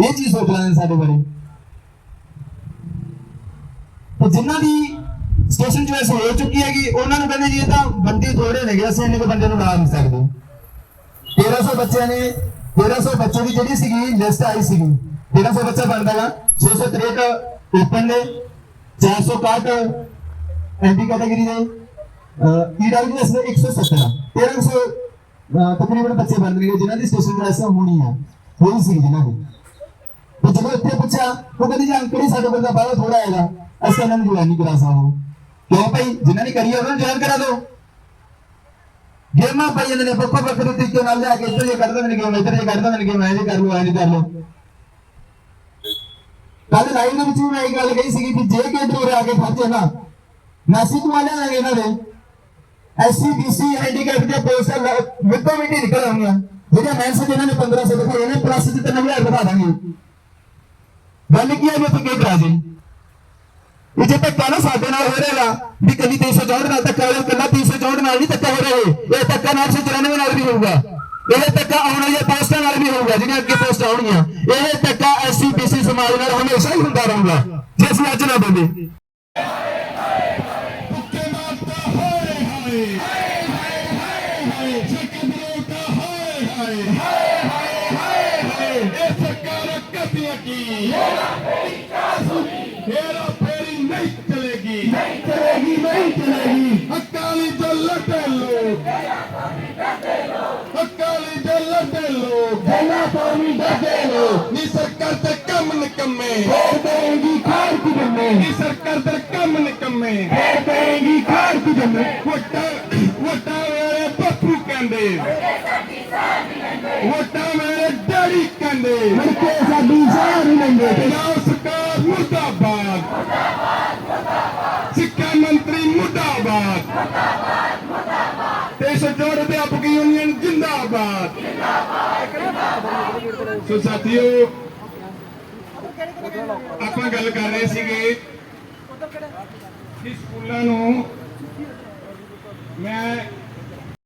ਇਹ ਚੀਜ਼ ਸੋਚ ਰਹੇ ਨੇ ਸਾਡੇ ਬਾਰੇ। ਤੇ ਜਿਨ੍ਹਾਂ ਦੀ ਸਟੇਸ਼ਨ ਚੋਇਸ ਹੋ ਚੁੱਕੀ ਹੈਗੀ ਉਹਨਾਂ ਨੂੰ ਕਹਿੰਦੇ ਜੀ ਇਹ ਤਾਂ ਬੰਦੇ ਥੋੜੇ ਨੇਗੇ ਅਸੀਂ ਇੰਨੇ ਕੁ ਬੰਦੇ ਨੂੰ ਲਾ ਨਹੀਂ ਸਕਦੇ। 1300 ਬੱਚਿਆਂ ਨੇ 1300 ਬੱਚੇ ਦੀ ਜਿਹੜੀ ਸੀਗੀ ਲਿਸਟ ਆਈ ਸੀਗੀ 1300 ਬੱਚਾ ਬਣਦਾ ਵਾ 663 ਓਪਨ ਨੇ 461 ਐਂਟੀ ਕੈਟਾਗਰੀ ਦੇ ਈਡਬਲਯੂਐਸ ਦੇ 117 1300 ਅਹ, ਤਕਰੀਬਨ ਬੱਚੇ ਬਣ ਰਹੇ ਜਿਨ੍ਹਾਂ ਦੀ ਸਟੇਸ਼ਨ ਚੋਇਸ ਹੋਣੀ ਆ ਹੋਈ ਸੀ ਜਿਨ੍ਹਾਂ ਦੀ। ਤੇ ਜਦੋਂ ਇੱਥੇ ਪੁੱਛਿਆ ਉਹ ਕਹਿੰਦੇ ਜੀ ਅੰਕਲ ਹੀ ਸਾਡੇ ਕੋਲ ਤਾਂ ਬਾਹਰ ਥੋੜਾ ਆਏਗਾ ਅਸੀਂ ਇਹਨਾਂ ਨੂੰ ਜੁਆਇਨ ਨਹੀਂ ਕਰਾ ਸਕਦੇ ਕਿਉਂ ਭਾਈ ਜਿਨ੍ਹਾਂ ਨੇ ਕਰੀ ਗੇਮਾਂ ਪਾਈ ਨੇ ਪੱਪਾ ਪੱਪਾ ਤਰੀਕੇ ਨਾਲ ਲਿਆ ਕੇ ਇੱਧਰ ਇਹ ਕੱਢ ਦਿੰਦੇ ਗੇਮ ਇੱਧਰ ਇਹ ਕੱਢ ਦਿੰਦੇ ਗੇਮ ਐਂ ਕਰ ਲਓ ਐਂ ਕਰ ਲਓ ਕੱਲ ਲਾਈਵ ਦੇ ਵਿੱਚ ਵੀ ਮੈਂ ਇਹ ਗੱਲ ਕਹੀ ਸੀਗੀ ਕਿ ਜੇ ਕੇ ਡੋਰੇ ਆ ਕੇ ਫਸੇ ਨਾ ਮੈਸੇਜ ਵਾਲਿਆਂ ਨੇ ਇਹਨਾਂ ਦੇ ਐਸਸੀ ਬੀਸੀ ਹੈਂਡੀਕੈਪ ਦੇ ਪੋਸਟਰ ਮਿੱਟੋ ਮਿੱਟੀ ਨਿਕਲ ਆਉਣੀਆਂ ਜਿਹੜੀਆਂ ਮੈਂਸ ਜਿਹਨਾਂ ਨੇ 1500 ਦਿਖਾਏ ਨੇ ਪਲੱਸ ਦੇ 3000 ਵਧਾ ਦਾਂਗੇ ਗੱਲ ਕੀ ਹੈ ਵੀ ਤੂੰ ਕੀ ਕਰਾ ਜੀ ਇਹ ਜੇ ਧੱਕਾ ਨਾ ਸਾਡੇ ਨਾਲ ਹੋ ਰਿਹਾ ਵੀ ਕੱਲੀ 364 ਨਾਲ ਧੱਕਾ ਹੋਇਆ ਕੱਲਾ 364 ਨਾਲ ਨਹੀਂ ਧੱਕਾ ਹੋ ਰਿਹਾ ਇਹ ਧੱਕਾ 994 ਨਾਲ ਵੀ ਹੋਊਗਾ। ਇਹ ਧੱਕਾ ਆਉਣ ਵਾਲੀਆਂ ਪੋਸਟਾਂ ਨਾਲ ਵੀ ਹੋਊਗਾ, ਜਿਹੜੀਆਂ ਅੱਗੇ ਪੋਸਟ ਆਉਣਗੀਆਂ। ਇਹ ਧੱਕਾ ਐਸਸੀ ਬੀਸੀ ਸਮਾਜ ਨਾਲ ਹਮੇਸ਼ਾ ਹੀ ਹੁੰਦਾ ਰਹੂਗਾ ਜੇ ਅਸੀਂ ਅੱਜ ਨਾ ਬੰਦੇ ਭੁੱਖੇ दुनिया की। हेरा फेरी नहीं चलेगी। नहीं चलेगी नहीं चलेगी अकाली दल लटे लोग। अकाली दल लटे लोग। सरकार से कम न देगी खार की जमे सरकार से कम न देगी खार की जमे वोटा वोटा मेरे पप्पू डैडी कंदे ਮੁਰਦਾਬਾਦ ਤੇ ਅਧਿਆਪਕ ਯੂਨੀਅਨ ਜਿੰਦਾਬਾਦ। ਸੋ ਸਾਥੀਓ, ਆਪਾਂ ਗੱਲ ਕਰ ਰਹੇ ਸੀਗੇ ਕਿ ਸਕੂਲਾਂ ਨੂੰ ਮੈਂ